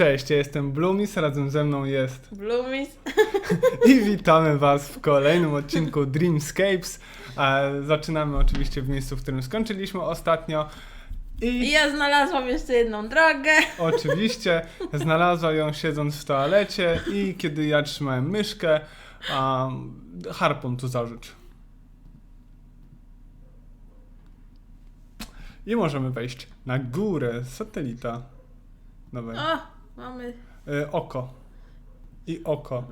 Cześć, ja jestem Blumis, razem ze mną jest Bloomies. i witamy Was w kolejnym odcinku Dreamscapes. E, Zaczynamy oczywiście w miejscu, w którym skończyliśmy ostatnio. I ja znalazłam jeszcze jedną drogę. oczywiście znalazła ją siedząc w toalecie i kiedy ja trzymałem myszkę, a harpon tu zarzuć. I możemy wejść na górę satelita. Dawaj. O, mamy. E, oko. I oko.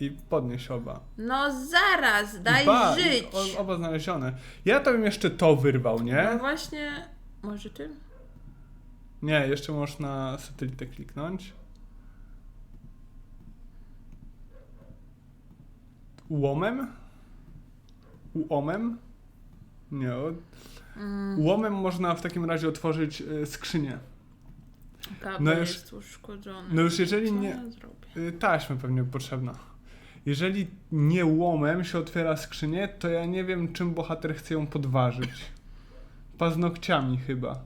I podnieś oba. No zaraz, daj Ba, żyć. O, oba znalezione. Ja to bym jeszcze to wyrwał, No nie? właśnie, może tym? Nie, jeszcze możesz na satelitę kliknąć. Łomem? Łomem? Nie. o- Mm, Łomem można w takim razie otworzyć y, skrzynię. Kabel no już- jest uszkodzony. no już jeżeli Co nie- ja zrobię? Y, Taśma pewnie potrzebna. Jeżeli nie łomem się otwiera skrzynię, to ja nie wiem, czym bohater chce ją podważyć. Paznokciami chyba.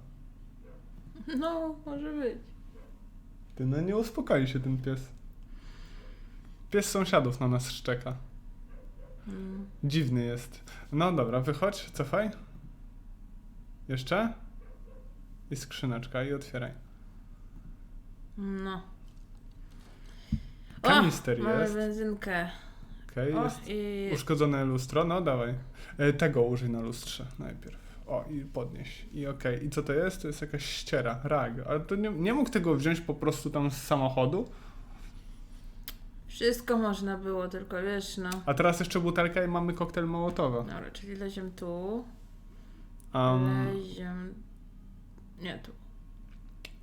No, może być. Ty, no nie uspokoi się ten pies. Pies sąsiadów na nas szczeka. Mm. Dziwny jest. No dobra, wychodź, cofaj. Jeszcze? I skrzyneczka i otwieraj. No. Kanister o, mamy jest. benzynkę. Okej, jest i... uszkodzone lustro. No dawaj. E, tego użyj na lustrze najpierw. O, i podnieś. I okej. I co to jest? To jest jakaś ściera, rag. Ale to nie, nie mógł tego wziąć po prostu tam z samochodu? Wszystko można było, tylko wiesz, no. A teraz jeszcze butelka i mamy koktajl Mołotowa. Dobra, czyli leziem tu. Um, Leziem... Nie, tu.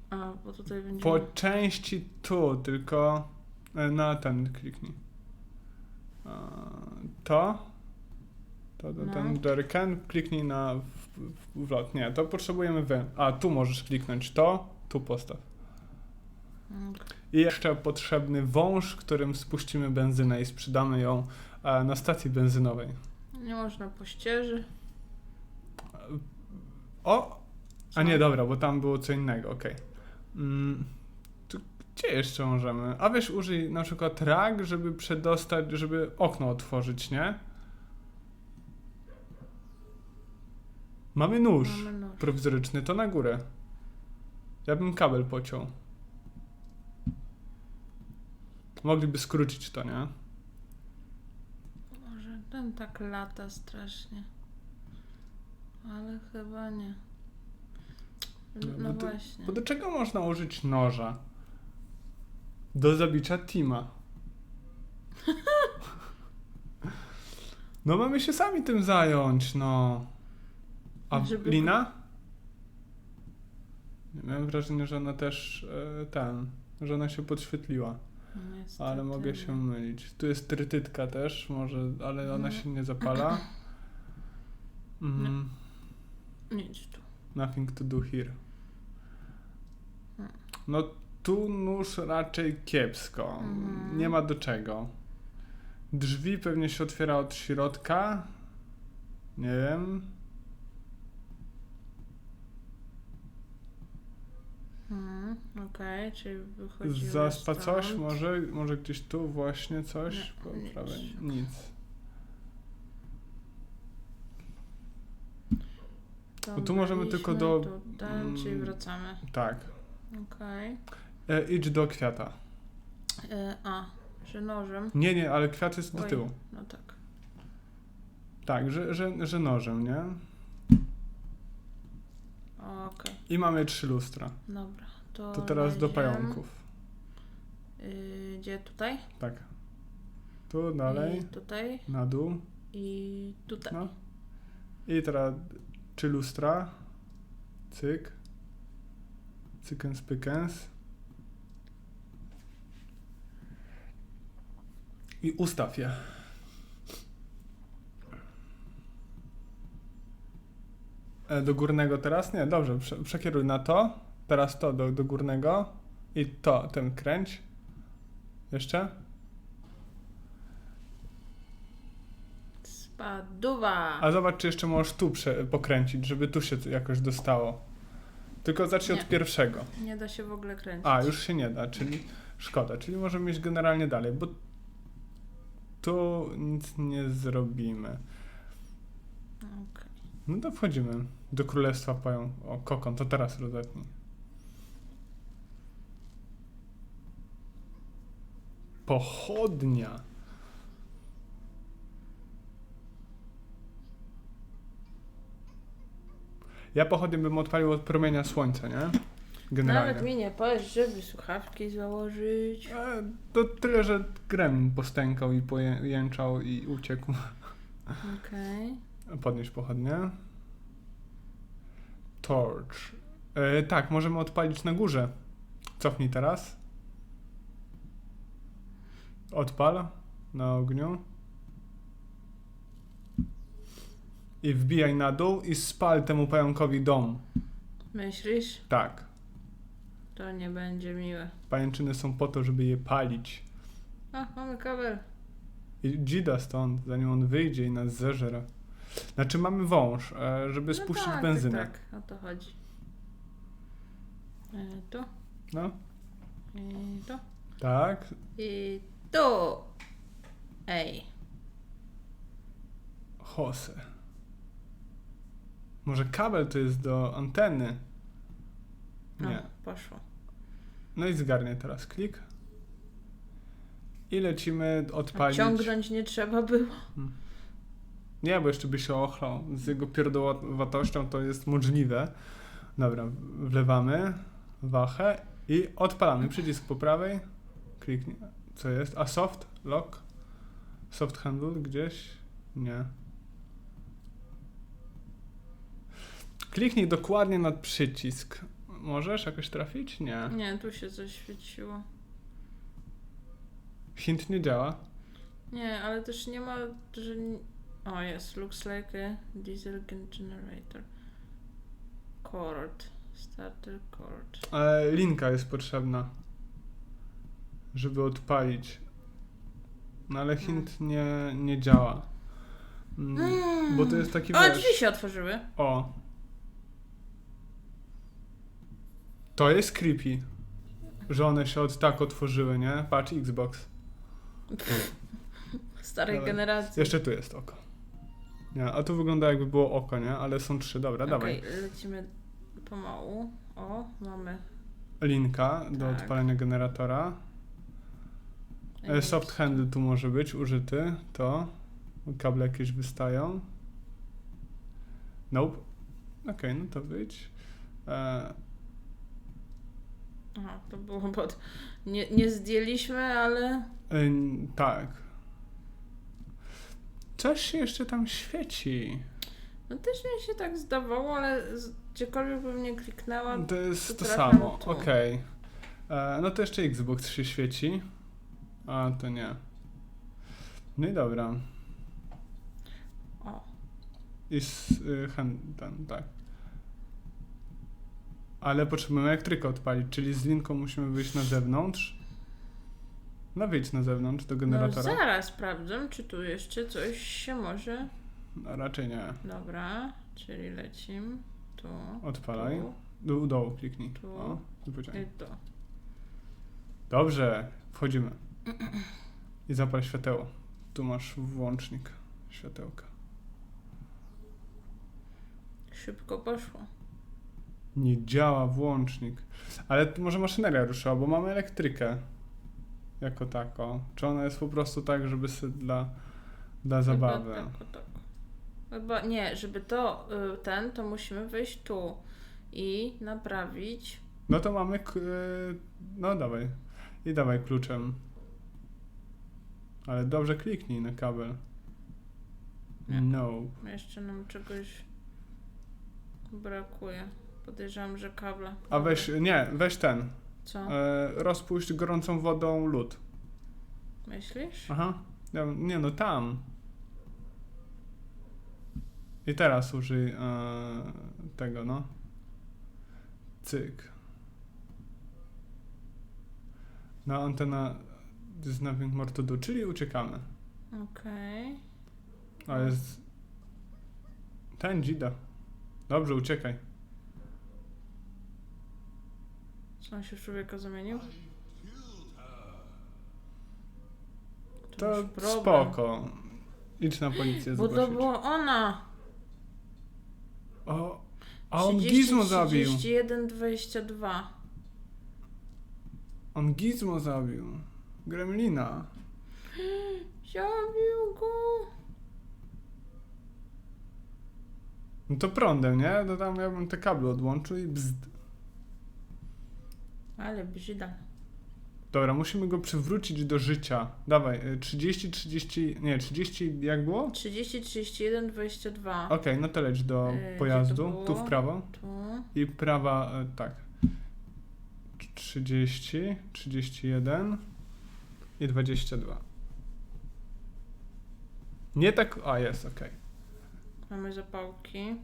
A, bo tutaj będzie... po części tu, tylko e, na ten kliknij. To. To, to No. ten jerrycan, kliknij na w, wlot. Nie, to potrzebujemy wy. A, tu możesz kliknąć to, tu postaw. Okej. I jeszcze potrzebny wąż, którym spuścimy benzynę i sprzedamy ją e, na stacji benzynowej. Nie można po ścieży. O! A nie, dobra, bo tam było co innego, okej. Mm, gdzie jeszcze możemy? A weź użyj na przykład rag, żeby przedostać, żeby okno otworzyć, nie? Mamy nóż Mamy nóż. prowizoryczny, to na górę. Ja bym kabel pociął. Mogliby skrócić to, nie? Może ten tak lata strasznie. Ale chyba nie. No, No, bo to- właśnie. Bo do czego można użyć noża? Do zabicia Tima. No mamy się sami tym zająć, no. A Żeby- Lina? Miałem wrażenie, że ona też e, ten, że ona się podświetliła, Niestety ale mogę nie. się mylić. Tu jest trytytka też, może, ale ona Mhm. się nie zapala. Mm, Nic tu. Nothing to do here. Hmm. No tu nóż raczej kiepsko. Mhm. Nie ma do czego. Drzwi pewnie się otwiera od środka. Nie wiem. Hmm, Okej, czyli wychodzi. Zaspa coś? Może, może gdzieś tu właśnie coś? Nie, Po prawej. Nic. Bo tu możemy tylko do- Ten, czyli mm. wracamy. Tak. Okej. E, idź do kwiata. E, A, że nożem. Nie, nie, ale kwiat jest do Oj. tyłu. No tak. Tak, że, że, że nożem, nie? Okej, I mamy trzy lustra. dobra. To, To teraz do pająków. Y, gdzie tutaj? Tak. Tu dalej, I tutaj. na dół. I tutaj. No. I teraz trzy lustra. Cyk. Cykens pykens. I ustaw je. E, Do górnego teraz? Nie, dobrze, prze, przekieruj na to. Teraz to do, do górnego. I to, ten kręć. Jeszcze? A zobacz, czy jeszcze możesz tu prze- pokręcić, żeby tu się jakoś dostało. Tylko zacznij Nie. od pierwszego. Nie da się w ogóle kręcić. A, już się nie da, czyli szkoda. Czyli możemy iść generalnie dalej, bo tu nic nie zrobimy. Okej. No to wchodzimy do Królestwa Pająk. O, kokon, to teraz rozetnij. Pochodnia. Ja pochodnię bym odpalił od promienia słońca, nie? Generalnie. Nawet mi nie powiesz, żeby słuchawki założyć. E, To tyle, że gremlin postękał i pojęczał i uciekł. Okej. Podnieść pochodnie. Torch. E, tak, możemy odpalić na górze. Cofnij teraz. Odpal na ogniu. I wbijaj na dół i spal temu pająkowi dom. Myślisz? Tak. To nie będzie miłe. Pajęczyny są po to, żeby je palić. A, mamy kabel. I dzida stąd, zanim on wyjdzie i nas zeżre. Znaczy mamy wąż, e, żeby spuścić no tak, benzynę. Tak, tak, o to chodzi. E, tu, No, i tu, tak. i tu. Ej. Jose. Może kabel to jest do anteny? Nie. poszło. No i zgarnię teraz klik. I lecimy A odpalić. ciągnąć nie trzeba było. Nie, bo jeszcze by się ochlał. Z jego pierdolowatością to jest możliwe. Dobra, wlewamy wachę i odpalamy. Przycisk po prawej. Kliknij. Co jest? A soft? Lock? Soft handle gdzieś? Nie. Kliknij dokładnie na przycisk. Możesz jakoś trafić? Nie. Nie, tu się coś świeciło. Hint nie działa. Nie, ale też nie ma, że... O, jest. Looks like a diesel gen- generator. Cord. Starter cord. E, linka jest potrzebna, żeby odpalić. No ale hint nie, nie działa. Mm, bo to jest taki O, wiesz, drzwi się otworzyły. O. To jest creepy. Że one się od tak otworzyły, nie? Patrz, Xbox. Starej Dawaj. generacji. Jeszcze tu jest oko. Nie, a tu wygląda jakby było oko, nie? Ale są trzy, dobra, dawaj. Okej, lecimy pomału. O, mamy. Linka do Tak. odpalenia generatora. E, Soft handle tu może być użyty, to. Kable jakieś wystają. Nope. Okej, no to wyjdź. E, Aha, to było pod... Nie, nie zdjęliśmy, ale... e, tak. Coś się jeszcze tam świeci. No też mi się tak zdawało, ale z... gdziekolwiek bym nie kliknęła... To jest to samo, okej. E, No to jeszcze Xbox się świeci. A, to nie. No i dobra. O, I s, y, hand, ten, tak. Ale potrzebujemy elektrykę odpalić, czyli z linką musimy wyjść na zewnątrz. No wyjdź na zewnątrz do no generatora. zaraz sprawdzę, czy tu jeszcze coś się może... No, raczej nie. Dobra, czyli lecimy. Tu, Odpalaj. tu Do dołu kliknij. Tu. O, i pociągnij. i tu. Dobrze, wchodzimy. I zapal świateło. Tu masz włącznik światełka. Szybko poszło. Nie działa włącznik. Ale może maszyneria ruszyła, bo mamy elektrykę. Jako tako. Czy ona jest po prostu tak, żeby sobie dla, dla zabawy? Chyba tak, tak. Chyba nie, żeby to y, ten, to musimy wejść tu i naprawić. No to mamy. y, No dawaj. I dawaj kluczem. Ale dobrze kliknij na kabel. Nie. No. Jeszcze nam czegoś brakuje. Podejrzewam, że kabla. A weź, nie, weź ten. Co? E, rozpuść gorącą wodą lód. Myślisz? Aha. Ja, nie no, tam. I teraz użyj e, tego, no. Cyk. No, antena there's nothing more to do, czyli uciekamy. Okej. A jest... Ten dzida. Dobrze, uciekaj. On się w człowieka zamienił? To masz problem. spoko. Idź na policję Bo to zgłosić. była ona! O, a on 30, Gizmo zabił. 31, 22. On Gizmo zabił. Gremlina. Zabił go! No to prądem, nie? No tam ja bym te kable odłączył i bzd. Ale brzyda. Dobra, musimy go przywrócić do życia. Dawaj, y, 30, 30, nie, 30, jak było? 30, 31, 22. Okej, no to leć do Y, gdzie to pojazdu, tu w prawo. Tu. I prawa, y, tak. 30, 31 i 22. Nie tak, a jest, okej. Mamy zapałki.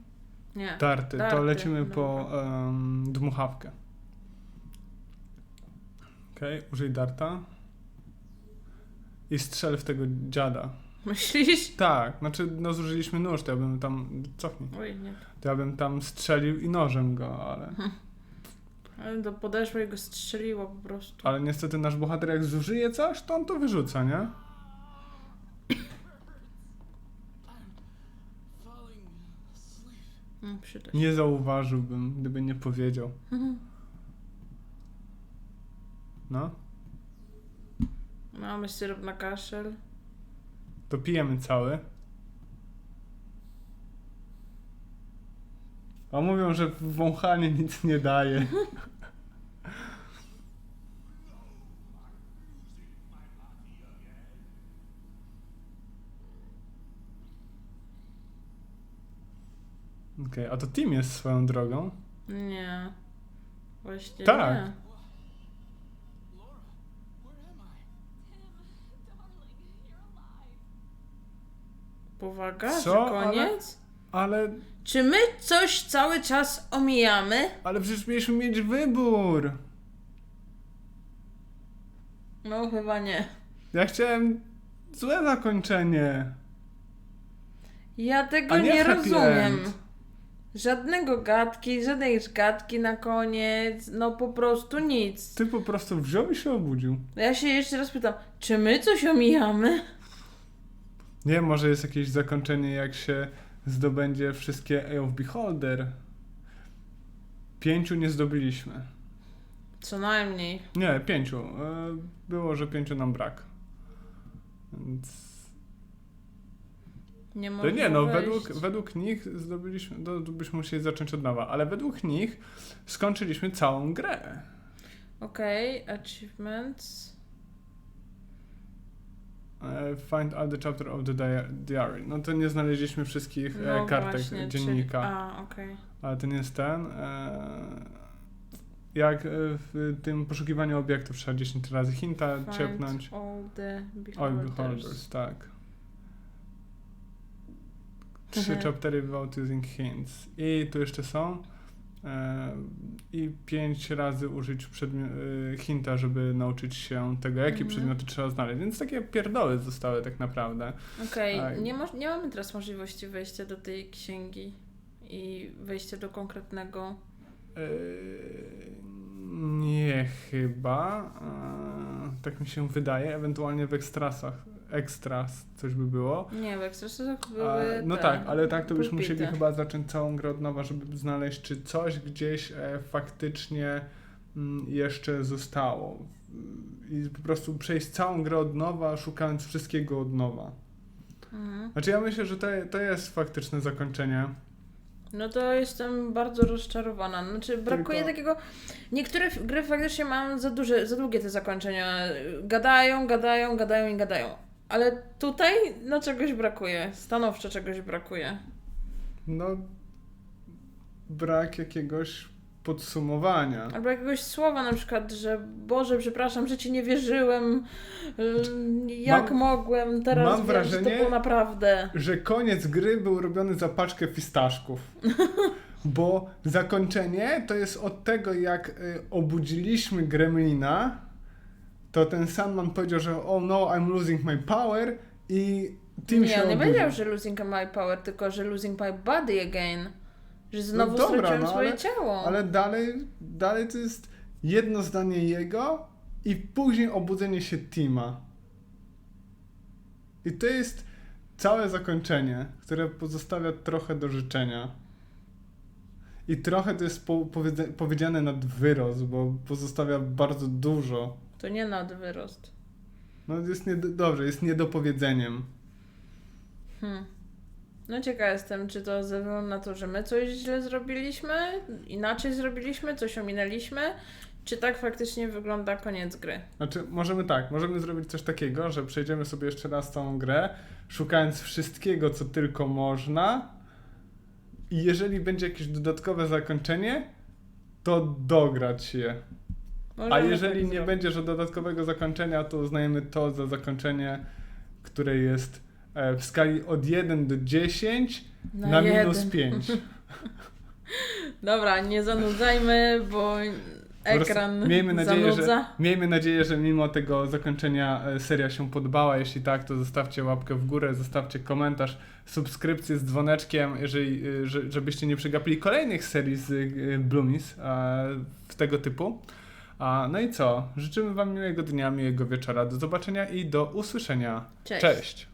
Nie. Darty, to Darty, lecimy dobra. po em, dmuchawkę. Okej, użyj darta. I strzel w tego dziada. Myślisz? Tak, znaczy, no zużyliśmy nóż, to ja bym tam, cofnij, Oj, nie. to ja bym tam strzelił i nożem go, ale, Ale do podeszła i go strzeliła po prostu. ale niestety nasz bohater jak zużyje coś, to on to wyrzuca, nie? przyda się. Nie zauważyłbym, gdyby nie powiedział. No, Mamy syrop na kaszel. to pijemy cały. A mówią, że wąchanie nic nie daje. Okej, a to Tim jest swoją drogą. Nie. Właśnie Tak. nie. Powaga, Co? że Ale- koniec? Ale, Czy my coś cały czas omijamy? ale przecież mieliśmy mieć wybór. No chyba nie. Ja chciałem złe zakończenie. Ja tego A nie nie, rozumiem. end. Żadnego gadki, żadnej gadki na koniec, no po prostu nic. Ty po prostu wziął i się obudził. Ja się jeszcze raz pytam, czy my coś omijamy? Nie, może jest jakieś zakończenie, jak się zdobędzie wszystkie Eye of Beholder. Pięciu nie zdobyliśmy. Co najmniej. Nie, pięciu. E, Było, że pięciu nam brak. Więc... Nie To nie, no wejść. według, według nich zdobyliśmy, to byśmy musieli zacząć od nowa, ale według nich skończyliśmy całą grę. Okej, achievements. E, Find all the chapter of the dia- diary. No to nie znaleźliśmy wszystkich e, No kartek właśnie, dziennika. Czyli... A, okej. Ale to nie jest ten. E, jak w tym poszukiwaniu obiektów trzeba 10 razy hinta Find ciepnąć. all the beholders. beholders, tak. Trzy Mhm. chaptery without using hints. I tu jeszcze są. E, I pięć razy użyć e, hinta, żeby nauczyć się tego, jakie Mhm. przedmioty trzeba znaleźć. Więc takie pierdoły zostały tak naprawdę. Okej, A- nie, nie mamy teraz możliwości wejścia do tej księgi i wejścia do konkretnego. Eee, Nie chyba. Eee, Tak mi się wydaje. Ewentualnie w ekstrasach. Ekstras coś by było. Nie, w ekstrasach A, były. no te tak, ale tak to byśmy pulpity. musieli chyba zacząć całą grę od nowa, żeby znaleźć, czy coś gdzieś e, faktycznie mm, jeszcze zostało. I po prostu przejść całą grę od nowa, szukając wszystkiego od nowa. Mhm. Znaczy ja myślę, że to, to jest faktyczne zakończenie. No to jestem bardzo rozczarowana. Znaczy, brakuje Tylko- takiego. Niektóre gry faktycznie mają za duże, za długie te zakończenia. Gadają, gadają, gadają i gadają. Ale tutaj no czegoś brakuje. Stanowczo czegoś brakuje. No, brak jakiegoś podsumowania. Albo jakiegoś słowa na przykład, że Boże, przepraszam, że ci nie wierzyłem. Ym, Jak Mam- mogłem, teraz mam wiem, że wrażenie- to było naprawdę. że koniec gry był robiony za paczkę fistaszków. Bo zakończenie to jest od tego, jak y, obudziliśmy Gremlina, to ten Sandman powiedział, że oh no, I'm losing my power i Tim się nie, on nie obudził. powiedział, że losing my power, tylko że losing my body again. Że znowu dobra, straciłem no swoje ale- ciało. Ale dalej, dalej to jest jedno zdanie jego i później obudzenie się Tima. I to jest całe zakończenie, które pozostawia trochę do życzenia. I trochę to jest po, powiedziane nad wyrost, bo pozostawia bardzo dużo. To nie nad wyrost. No jest nie, dobrze, jest niedopowiedzeniem. Hmm. No ciekawa jestem, czy to ze względu na to, że my coś źle zrobiliśmy, inaczej zrobiliśmy, coś ominęliśmy, czy tak faktycznie wygląda koniec gry. Znaczy, możemy tak, możemy zrobić coś takiego, że przejdziemy sobie jeszcze raz tą grę, szukając wszystkiego, co tylko można. I jeżeli będzie jakieś dodatkowe zakończenie, to dograć je. A jeżeli nie zrobić. będzie że dodatkowego zakończenia, to uznajemy to za zakończenie, które jest e, w skali od 1 do 10 Na na, minus jeden. 5. Dobra, nie zanudzajmy, bo ekran miejmy nadzieję, zanudza. że, miejmy nadzieję, że mimo tego zakończenia e, seria się podobała. Jeśli tak, to zostawcie łapkę w górę, zostawcie komentarz, subskrypcję z dzwoneczkiem, jeżeli, e, że, żebyście nie przegapili kolejnych serii z Bloomies w tego typu. A, no i co? Życzymy Wam miłego dnia, miłego wieczora. Do zobaczenia i do usłyszenia. Cześć. Cześć.